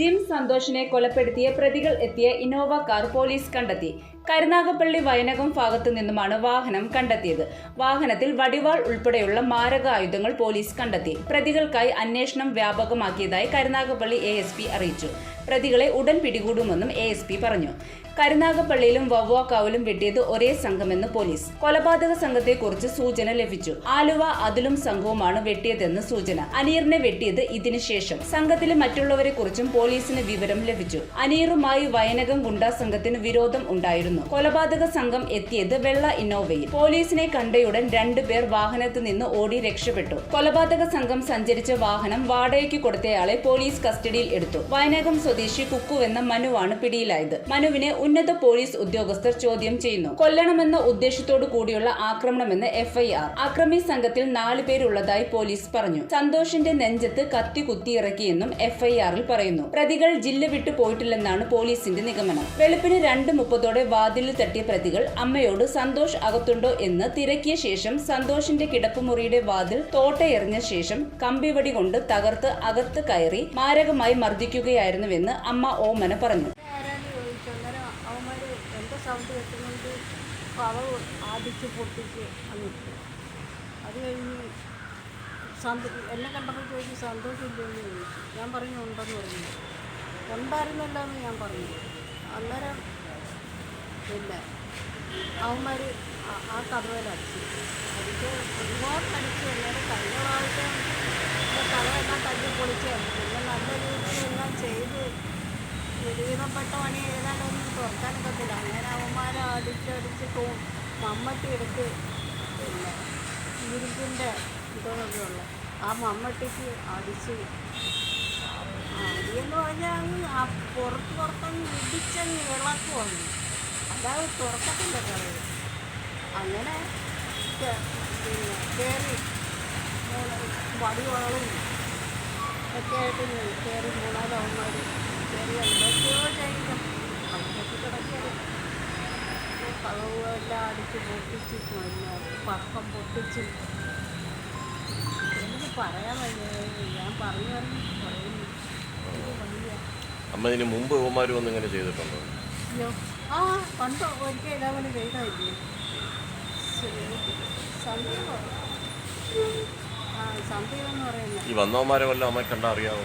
Gym സന്തോഷിനെ കൊലപ്പെടുത്തിയ പ്രതികൾ എത്തിയ ഇന്നോവ കാർ പോലീസ് കണ്ടെത്തി. കരുനാഗപ്പള്ളി വയനകം ഭാഗത്തു നിന്നുമാണ് വാഹനം കണ്ടെത്തിയത്. വാഹനത്തിൽ വടിവാൾ ഉൾപ്പെടെയുള്ള മാരക ആയുധങ്ങൾ പോലീസ് കണ്ടെത്തി. പ്രതികൾക്കായി അന്വേഷണം വ്യാപകമാക്കിയതായി കരുനാഗപ്പള്ളി എ അറിയിച്ചു. പ്രതികളെ ഉടൻ പിടികൂടുമെന്നും എ പറഞ്ഞു. കരുനാഗപ്പള്ളിയിലും വവ്വാക്കാവിലും വെട്ടിയത് ഒരേ സംഘമെന്ന് പോലീസ്. കൊലപാതക സംഘത്തെക്കുറിച്ച് സൂചന ലഭിച്ചു. ആലുവ അതിലും സംഘവുമാണ് വെട്ടിയതെന്ന് സൂചന. അനീറിനെ വെട്ടിയത് ഇതിനുശേഷം സംഘത്തിലെ മറ്റുള്ളവരെ കുറിച്ചും പോലീസിന് വിവരം ലഭിച്ചു. അനീറുമായി വയനകം ഗുണ്ടാ സംഘത്തിന് വിരോധം ഉണ്ടായിരുന്നു. കൊലപാതക സംഘം എത്തിയത് വെള്ള ഇന്നോവയിൽ. പോലീസിനെ കണ്ടയുടൻ രണ്ടുപേർ വാഹനത്തിൽ നിന്ന് ഓടി രക്ഷപ്പെട്ടു. കൊലപാതക സംഘം സഞ്ചരിച്ച വാഹനം വാടകയ്ക്ക് കൊടുത്തയാളെ പോലീസ് കസ്റ്റഡിയിൽ എടുത്തു. വയനകം സ്വദേശി കുക്കുവെന്ന മനുവാണ് പിടിയിലായത്. മനുവിനെ ഉന്നത പോലീസ് ഉദ്യോഗസ്ഥർ ചോദ്യം ചെയ്യുന്നു. കൊല്ലണമെന്ന ഉദ്ദേശത്തോടു കൂടിയുള്ള ആക്രമണമെന്ന് എഫ്ഐആർ. അക്രമി സംഘത്തിൽ നാല് പേരുള്ളതായി പോലീസ് പറഞ്ഞു. സന്തോഷിന്റെ നെഞ്ചത്ത് കത്തി കുത്തിയിറക്കിയെന്നും എഫ്ഐആറിൽ പറയുന്നു. പ്രതികൾ ജില്ല വിട്ടു പോയിട്ടില്ലെന്നാണ് പോലീസിന്റെ നിഗമനം. വെളുപ്പിന് രണ്ട് മുപ്പതോടെ വാതിലിൽ തട്ടിയ പ്രതികൾ അമ്മയോട് സന്തോഷ് അകത്തുണ്ടോ എന്ന് തിരക്കിയ ശേഷം സന്തോഷിന്റെ കിടപ്പുമുറിയുടെ വാതിൽ തോട്ടയെറിഞ്ഞ ശേഷം കമ്പിവടി കൊണ്ട് തകർത്ത് അകത്ത് കയറി മാരകമായി മർദ്ദിക്കുകയായിരുന്നുവെന്ന് അമ്മ ഓമന പറഞ്ഞു ആരാന്ന് ചോദിച്ചു അന്നേരം അവന്മാർ എന്റെ സൗണ്ട് കേട്ടുകൊണ്ട് കഥവ് ആടിച്ച് പൊട്ടിച്ച് അങ്ങിട്ടു അത് കഴിഞ്ഞ് സന്തോ എന്നെ കണ്ടപ്പോൾ ചോദിച്ചു സന്തോഷമില്ലെന്ന് ചോദിച്ചു. ഞാൻ പറഞ്ഞു ഉണ്ടെന്ന് പറഞ്ഞു. ഉണ്ടായിരുന്നല്ല എന്ന് ഞാൻ പറഞ്ഞു. അന്നേരം പിന്നെ അവന്മാർ ആ കഥവിലടിച്ചു അടിച്ച്. ഒരുപാട് അടിച്ചു എല്ലാവരും കഴിഞ്ഞ പ്രാവശ്യം കഥവെല്ലാം തല്ലി പൊളിച്ചായിരുന്നു പിന്നെ നല്ല രീതിയിൽ എല്ലാം ചെയ്ത് ഒരുവിധപ്പെട്ട പണി എഴുതാനൊന്നും അടിച്ചടിച്ച് പോവും. മമ്മട്ടി എടുത്ത് പിന്നെ ഇരുമ്പിന്റെ ഇതൊക്കെ ഉള്ള. ആ മമ്മട്ടിക്ക് അടിച്ച് അടിയെന്ന് പറഞ്ഞാൽ അങ്ങ് ആ പുറത്ത് പുറത്തങ്ങ് ഇടിച്ചങ്ങ് ഇളക്കുവാണ്. അല്ലാതെ തുറക്കത്തിന്റെ കളി അങ്ങനെ പിന്നെ കയറി വടികളും ഒക്കെ ആയിട്ട് കയറി മൂന്നാൽ അവന്മാർ കയറി കളവുമെല്ലാം അടിച്ച് പൊട്ടിച്ച് പക്കം പൊട്ടിച്ച്. എനിക്ക് പറയാൻ വയ്യ. ഞാൻ പറഞ്ഞു പറഞ്ഞു പറയുന്നു അമ്മ ഇതിന് മുമ്പ് ഇവന്മാർ വന്ന് ഇങ്ങനെ ചെയ്തിട്ടുണ്ടോ? ആ പണ്ട് ഒരിക്കൽ ചെയ്തായില്ലേ? പറയുന്നത്. ഈ വന്നവന്മാരെ വല്ല അമ്മ കണ്ട അറിയാവോ?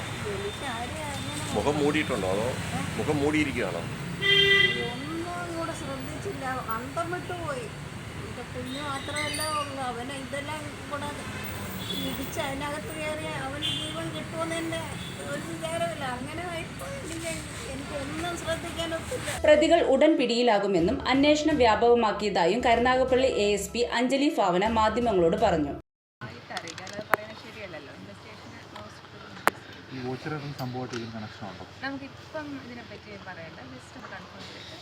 മുഖം മൂടിയിട്ടുണ്ടോ അതോ? മുഖം മൂടിയിരിക്കുകയാണോ? ശ്രദ്ധിച്ചില്ല അന്തം വിട്ടു പോയി. എന്റെ കുഞ്ഞു മാത്രമല്ല ഉള്ളൂ. അവനെ ഇതെല്ലാം കൂടെ ഇടിച്ച് അതിനകത്ത് കയറി അവന് ജീവൻ കിട്ടുമെന്ന് ഒരു വിചാരമില്ല. അങ്ങനെ പ്രതികൾ ഉടൻ പിടിയിലാകുമെന്നും അന്വേഷണം വ്യാപകമാക്കിയതായും Karunagappally A S P Anjali Bhavana മാധ്യമങ്ങളോട് പറഞ്ഞു. ഗോചരറും സംഭവമായിട്ട് ഇതിന് കണക്ഷൻ ഉണ്ടോ? നമുക്കിപ്പം ഇതിനെപ്പറ്റി പറയണ്ട ജസ്റ്റ് കൺഫേം ചെയ്തിട്ട്.